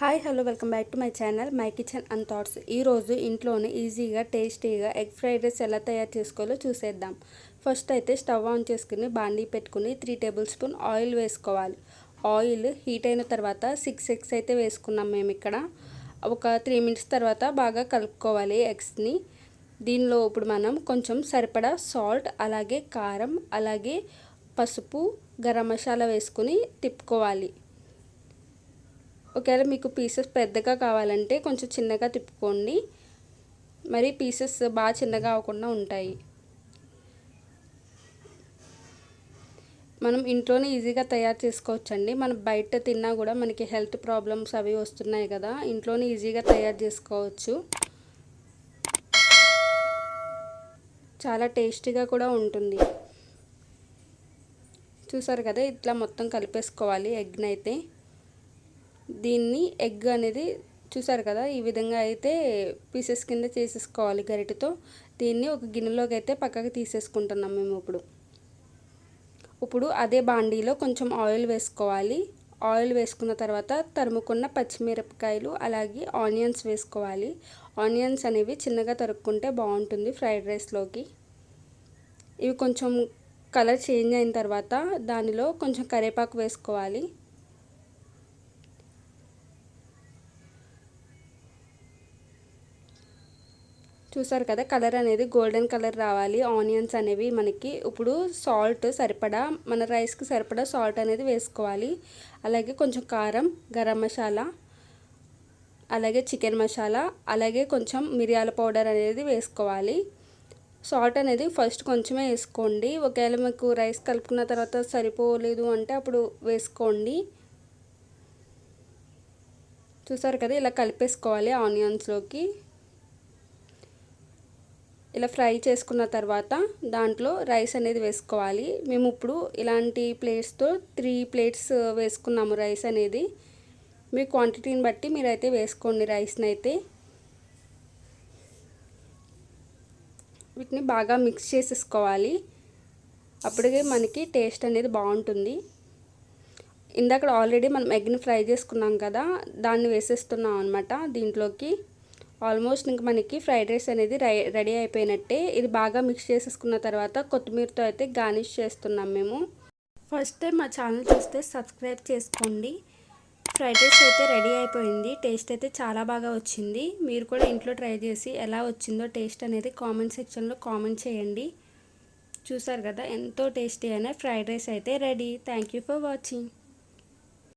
Hi hello welcome back to my channel my kitchen and thoughts. ఈరోజు ఇంట్లోనే ఈజీగా టేస్టీగా ఎగ్ ఫ్రైడ్ రైస్ ఎలా తయారు చేసుకోవాలో చూసేద్దాం. ఫస్ట్ అయితే స్టవ్ ఆన్ చేసుకుని బాండీ పెట్టుకుని త్రీ టేబుల్ స్పూన్ ఆయిల్ వేసుకోవాలి. ఆయిల్ హీట్ అయిన తర్వాత సిక్స్ ఎగ్స్ అయితే వేసుకున్నాం మేము ఇక్కడ. ఒక త్రీ మినిట్స్ తర్వాత బాగా కలుపుకోవాలి ఎగ్స్ని. దీనిలో ఇప్పుడు మనం కొంచెం సరిపడా సాల్ట్ అలాగే కారం అలాగే పసుపు గరం మసాలా వేసుకుని తిప్పుకోవాలి. ఒకవేళ మీకు పీసెస్ పెద్దగా కావాలంటే కొంచెం చిన్నగా తిప్పుకోండి. మరి పీసెస్ బాగా చిన్నగా అవ్వకుండా ఉంటాయి. మనం ఇంట్లోనే ఈజీగా తయారు చేసుకోవచ్చండి. మనం బయట తిన్నా కూడా మనకి హెల్త్ ప్రాబ్లమ్స్ అవి వస్తున్నాయి కదా. ఇంట్లోనే ఈజీగా తయారు చేసుకోవచ్చు. చాలా టేస్టీగా కూడా ఉంటుంది. చూసారు కదా ఇట్లా మొత్తం కలిపేసుకోవాలి ఎగ్ని అయితే దీన్ని ఎగ్ అనేది చూసారు కదా? ఈ విధంగా అయితే పీసెస్ కింద చేసేసుకోవాలి గరిటతో. దీన్ని ఒక గిన్నెలోకి అయితే పక్కకి తీసేసుకుంటున్నాం మేము ఇప్పుడు. ఇప్పుడు అదే బాండీలో కొంచెం ఆయిల్ వేసుకోవాలి. ఆయిల్ వేసుకున్న తర్వాత తరుముకున్న పచ్చిమిరపకాయలు అలాగే ఆనియన్స్ వేసుకోవాలి. ఆనియన్స్ అనేవి చిన్నగా తరుక్కుంటే బాగుంటుంది ఫ్రైడ్ రైస్లోకి. ఇవి కొంచెం కలర్ చేంజ్ అయిన తర్వాత దానిలో కొంచెం కరివేపాకు వేసుకోవాలి. చూసారు కదా కలర్ అనేది గోల్డెన్ కలర్ రావాలి. ఆనియన్స్ అనేవి మనకి ఇప్పుడు సాల్ట్ సరిపడా మన రైస్కి సరిపడా సాల్ట్ అనేది వేసుకోవాలి. అలాగే కొంచెం కారం గరం మసాలా అలాగే చికెన్ మసాలా అలాగే కొంచెం మిరియాల పౌడర్ అనేది వేసుకోవాలి. సాల్ట్ అనేది ఫస్ట్ కొంచెమే వేసుకోండి. ఒకవేళ మీకు రైస్ కలుపుకున్న తర్వాత సరిపోలేదు అంటే అప్పుడు వేసుకోండి. చూసారు కదా ఇలా కలిపేసుకోవాలి ఆనియన్స్లోకి. ఇలా ఫ్రై చేసుకున్న తర్వాత దాంట్లో రైస్ అనేది వేసుకోవాలి. మేము ఇప్పుడు ఇలాంటి ప్లేట్స్తో త్రీ ప్లేట్స్ వేసుకున్నాము రైస్ అనేది. మీ క్వాంటిటీని బట్టి మీరైతే వేసుకోండి రైస్ని అయితే. వీటిని బాగా మిక్స్ చేసేసుకోవాలి. అప్పటికే మనకి టేస్ట్ అనేది బాగుంటుంది. ఇందాక ఆల్రెడీ మనం ఎగ్ని ఫ్రై చేసుకున్నాం కదా దాన్ని వేసేస్తున్నాం అనమాట దీంట్లోకి. ఆల్మోస్ట్ ఇంక మనకి ఫ్రైడ్ రైస్ అనేది రెడీ అయిపోయినట్టే. ఇది బాగా మిక్స్ చేసేసుకున్న తర్వాత కొత్తిమీరతో అయితే గార్నిష్ చేస్తున్నాం మేము. ఫస్ట్ టైం మా ఛానల్ చూస్తే సబ్స్క్రైబ్ చేసుకోండి. ఫ్రైడ్ రైస్ అయితే రెడీ అయిపోయింది. టేస్ట్ అయితే చాలా బాగా వచ్చింది. మీరు కూడా ఇంట్లో ట్రై చేసి ఎలా వచ్చిందో టేస్ట్ అనేది కామెంట్ సెక్షన్లో కామెంట్ చేయండి. చూసారు కదా ఎంతో టేస్టీ అయిన ఫ్రైడ్ రైస్ అయితే ready. Thank you for watching.